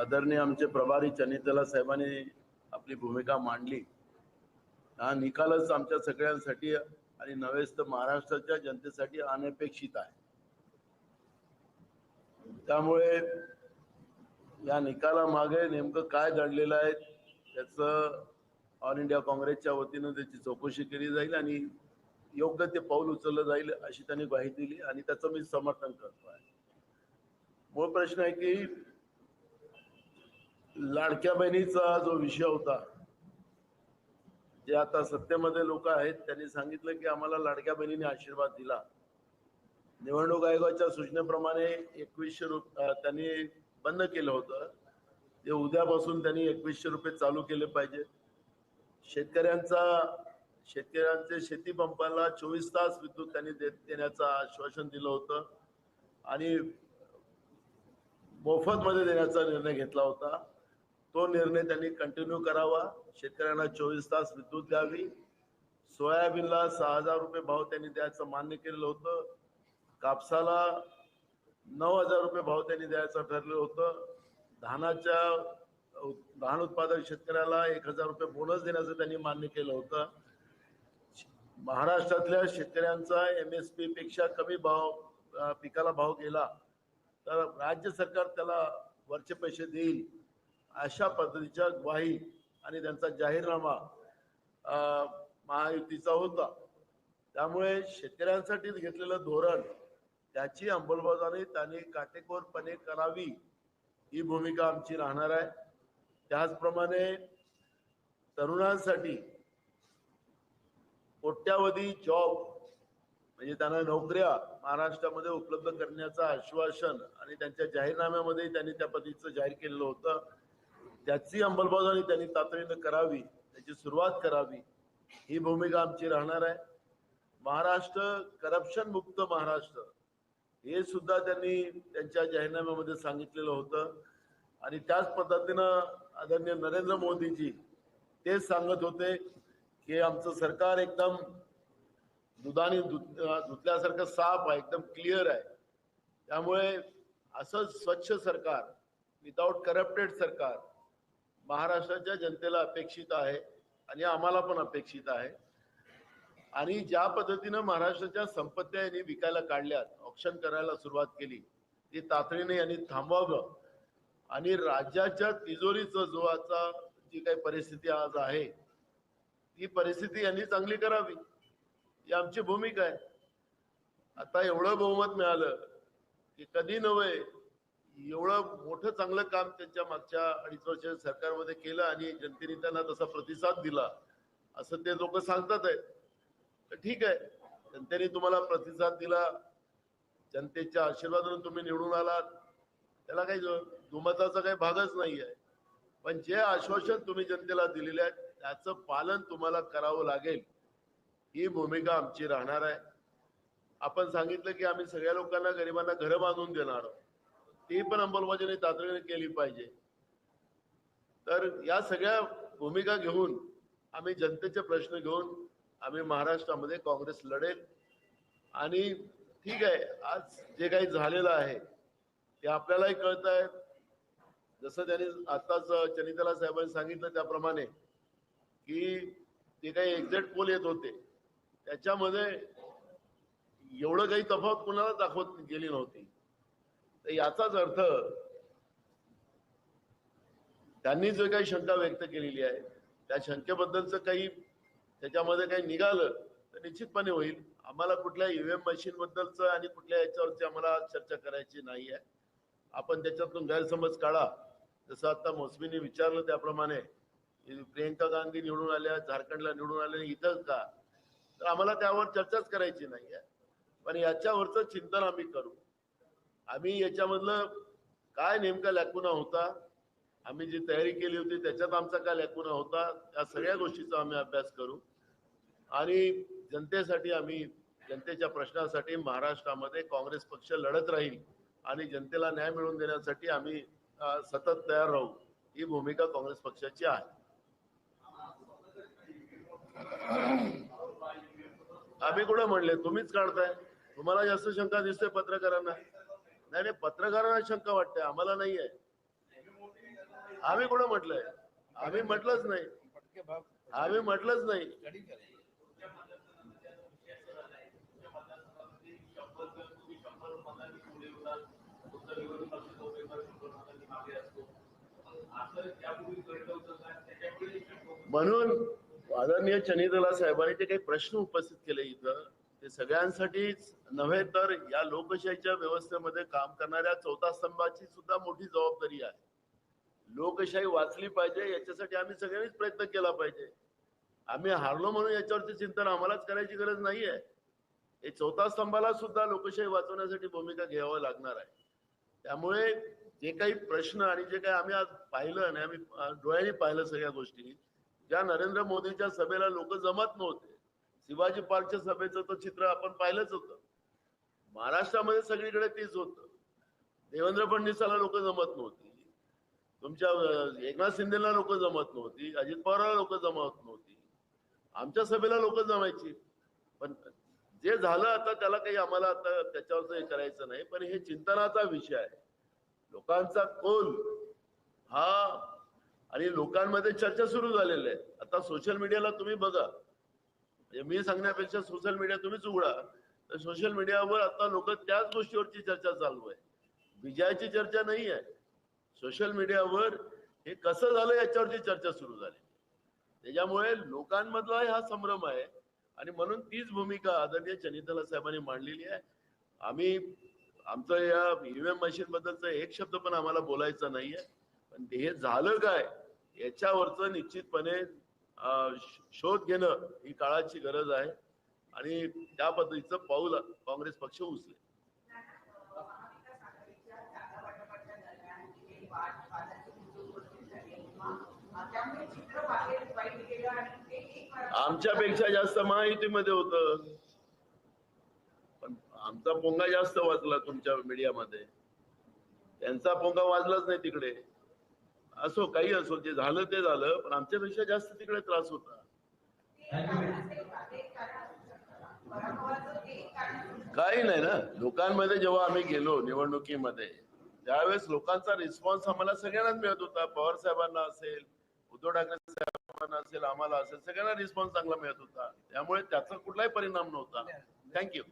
आदरणीय आमचे प्रभारी चनितला साहेबांनी आपली भूमिका मांडली. हा निकालच आमच्या सगळ्यांसाठी आणि नव्हेच तर महाराष्ट्राच्या जनतेसाठी अनपेक्षित आहे. त्यामुळे या निकालामागे नेमकं काय दडलेलं आहे त्याचं ऑल इंडिया काँग्रेसच्या वतीनं त्याची चौकशी केली जाईल आणि योग्य ते पाऊल उचललं जाईल अशी त्यांनी ग्वाही दिली आणि त्याचं मी समर्थन करतो आहे मूळ प्रश्न आहे की लाडक्या बहिणीचा जो विषय होता जे आता सत्तेमध्ये लोक आहेत त्यांनी सांगितलं की आम्हाला लाडक्या बहिणीने आशीर्वाद दिला. निवडणूक आयोगाच्या सूचनेप्रमाणे एकवीसशे रुप त्यांनी बंद केलं होतं. ते उद्यापासून त्यांनी एकवीसशे रुपये चालू केले पाहिजे शेतकऱ्यांचा शेतकऱ्यांचे शेती पंपाला चोवीस तास विद्युत त्यांनी देत देण्याचं आश्वासन दिलं होतं आणि मोफत मध्ये देण्याचा निर्णय घेतला होता. तो निर्णय त्यांनी कंटिन्यू करावा. शेतकऱ्यांना चोवीस तास विद्युत द्यावी सोयाबीनला सहा हजार रुपये भाव त्यांनी द्यायचं मान्य केलेलं होतं. कापसाला नऊ हजार रुपये भाव त्यांनी द्यायचं ठरलेलं होतं. धानाच्या धान उत्पादक शेतकऱ्याला एक हजार रुपये बोनस देण्याचं त्यांनी मान्य केलं होतं. महाराष्ट्रातल्या शेतकऱ्यांचा एम एस पी पेक्षा कमी भाव पिकाला भाव गेला तर राज्य सरकार त्याला वरचे पैसे देईल. अशा पद्धतीच्या ग्वाही आणि त्यांचा जाहीरनामा अं, महायुतीचा होता. त्यामुळे शेतकऱ्यांसाठी घेतलेलं धोरण त्याची अंमलबजावणी त्यांनी काटेकोरपणे करावी ही भूमिका आमची राहणार आहे. त्याचप्रमाणे तरुणांसाठी कोट्यावधी जॉब म्हणजे त्यांना नोकऱ्या महाराष्ट्रामध्ये उपलब्ध करण्याचं आश्वासन आणि त्यांच्या जाहीरनाम्यामध्ये त्यांनी त्या पद्धतीचं जाहीर केलेलं होतं. त्याची अंमलबजावणी त्यांनी तातडीनं करावी त्याची सुरुवात करावी ही भूमिका आमची राहणार आहे. महाराष्ट्र करप्शन मुक्त महाराष्ट्र हे सुद्धा त्यांनी त्यांच्या जाहीरनाम्यामध्ये सांगितलेलं होतं. आणि त्याच पद्धतीनं आदरणीय नरेंद्र मोदीजी तेच सांगत होते की आमचं सरकार एकदम दुधाने धुत धुतल्यासारखं साफ आहे एकदम क्लिअर आहे. त्यामुळे असं स्वच्छ सरकार विदाऊट करप्टेड सरकार महाराष्ट्राच्या जनतेला अपेक्षित आहे आणि आम्हाला पण अपेक्षित आहे. आणि ज्या पद्धतीनं महाराष्ट्राच्या संपत्त्या यांनी विकायला काढल्यात ऑप्शन करायला सुरुवात केली ती तातडीने यांनी थांबवावं. आणि राज्याच्या तिजोरीचं जो जी काही परिस्थिती आज आहे ती परिस्थिती यांनी चांगली करावी ही आमची भूमिका आहे. आता एवढं बहुमत मिळालं की कधी नव्हे एवढं मोठं चांगलं काम त्यांच्या मागच्या अडीच वर्ष सरकारमध्ये केलं आणि जनतेने त्यांना तसा प्रतिसाद दिला असं ते लोक सांगतात आहेत. तर ठीक आहे जनतेने तुम्हाला प्रतिसाद दिला जनतेच्या आशीर्वादाने तुम्ही निवडून आलात. त्याला काही दुमताचा काही भागच नाही आहे पण जे आश्वासन तुम्ही जनतेला दिलेले आहे त्याचं पालन तुम्हाला करावं लागेल. ही भूमिका आमची राहणार आहे. आपण सांगितलं की आम्ही सगळ्या लोकांना गरिबांना घरं बांधून देणार आहोत. ती पण अंमलबजावणी तातडीने केली पाहिजे. तर या सगळ्या भूमिका घेऊन आम्ही जनतेचे प्रश्न घेऊन आम्ही महाराष्ट्रामध्ये काँग्रेस लढेल. आणि ठीक आहे आज जे काही झालेलं आहे ते आपल्यालाही कळत आहे जसं त्यांनी आताच चनितला साहेबांनी सांगितलं त्याप्रमाणे की जे काही एक्झॅक्ट पोल येत होते. त्याच्यामध्ये एवढं काही तफावत कुणाला दाखवत गेली नव्हती. तर याचाच अर्थ त्यांनी जे काही शंका व्यक्त केलेली आहे त्या शंकेबद्दलचं काही त्याच्यामध्ये काही निघालं तर निश्चितपणे होईल. आम्हाला कुठल्या ईव्हीएम मशीन बद्दलचं आणि कुठल्या याच्यावरची आम्हाला चर्चा करायची नाही आहे. आपण त्याच्यातून गैरसमज काढा. जसं आता मोसमीने विचारलं त्याप्रमाणे प्रियंका गांधी निवडून आल्या झारखंडला निवडून आल्या इथं का? तर आम्हाला त्यावर चर्चाच करायची नाही आहे. पण याच्यावरचं चिंतन आम्ही करू. आम्ही याच्यामधलं काय नेमका लॅकुना होता? आम्ही जी तयारी केली होती त्याच्यात आमचा काय लॅकुना होता? या सगळ्या गोष्टीचा आम्ही अभ्यास करू. आणि जनतेसाठी आम्ही जनतेच्या प्रश्नासाठी महाराष्ट्रामध्ये काँग्रेस पक्ष लढत राहील आणि जनतेला न्याय मिळवून देण्यासाठी आम्ही सतत तयार राहू. ही भूमिका काँग्रेस पक्षाची आहे. आम्ही कुठं म्हणले? तुम्हीच काढताय. तुम्हाला जास्त शंका दिसते पत्रकारांना. नाही नाही पत्रकारांना शंका वाटते आम्हाला नाही आहे आम्ही कुठं म्हटलंय? आम्ही म्हटलंच नाही. आम्ही म्हटलंच नाही. म्हणून आदरणीय चनितला साहेबांनी जे काही प्रश्न उपस्थित केले इथं ते सगळ्यांसाठीच नव्हे तर या लोकशाहीच्या व्यवस्थेमध्ये काम करणाऱ्या चौथा स्तंभाची सुद्धा मोठी जबाबदारी आहे. लोकशाही वाचली पाहिजे याच्यासाठी आम्ही सगळ्यांनीच प्रयत्न केला पाहिजे. आम्ही हारलो म्हणून याच्यावरती चिंतन आम्हालाच करायची गरज नाहीये. हे चौथा स्तंभाला सुद्धा लोकशाही वाचवण्यासाठी भूमिका घ्यावं लागणार आहे. त्यामुळे जे काही प्रश्न आणि जे काही आम्ही आज पाहिलं आणि आम्ही डोळ्यांनी पाहिलं सगळ्या गोष्टी ज्या नरेंद्र मोदींच्या सभेला लोक जमत नव्हते शिवाजी पार्कच्या सभेचं तर चित्र आपण पाहिलंच होतं. महाराष्ट्रामध्ये सगळीकडे तेच होतं. देवेंद्र फडणवीसाला लोक जमत नव्हती. तुमच्या एकनाथ शिंदेला लोक जमत नव्हती. अजित पवारला लोक जमत नव्हती. आमच्या सभेला लोक जमायची. पण जे झालं आता त्याला काही आम्हाला आता त्याच्यावरच हे करायचं नाही. पण हे चिंतनाचा विषय आहे. लोकांचा कोल हा आणि लोकांमध्ये चर्चा सुरू झालेल्या आहे. आता सोशल मीडियाला तुम्ही बघा. म्हणजे मी सांगण्यापेक्षा सोशल मीडिया तुम्हीच उघडा. तर सोशल मीडियावर आता लोक त्याच गोष्टीवरची चर्चा चालू आहे. विजयाची चर्चा नाही आहे. सोशल मीडियावर हे कसं झालं याच्यावरची चर्चा सुरू झाली. त्याच्यामुळे लोकांमधला हा संभ्रम आहे. आणि म्हणून तीच भूमिका आदरणीय चनितला साहेबांनी मांडलेली आहे. आम्ही आमचं या ईव्हीएम मशीन बद्दलचं एक शब्द पण आम्हाला बोलायचा नाहीये. पण हे झालं काय याच्यावरचं निश्चितपणे शोध घेणं ही काळाची गरज आहे आणि त्या पद्धतीचं पाऊल काँग्रेस पक्ष उचले आमच्यापेक्षा जास्त महायुतीमध्ये होत. पण आमचा पोंगा जास्त वाजला तुमच्या मीडियामध्ये. त्यांचा पोंगा वाजलाच नाही तिकडे. असो काही असो जे झालं ते झालं पण आमच्यापेक्षा जास्त तिकडे त्रास होता. काही नाही ना. लोकांमध्ये जेव्हा आम्ही गेलो निवडणुकीमध्ये त्यावेळेस लोकांचा रिस्पॉन्स आम्हाला सगळ्यांनाच मिळत होता. पवार साहेबांना असेल उद्धव ठाकरे साहेबांना असेल आम्हाला असेल सगळ्यांना रिस्पॉन्स चांगला मिळत होता. त्यामुळे त्याचा कुठलाही परिणाम नव्हता. थँक्यू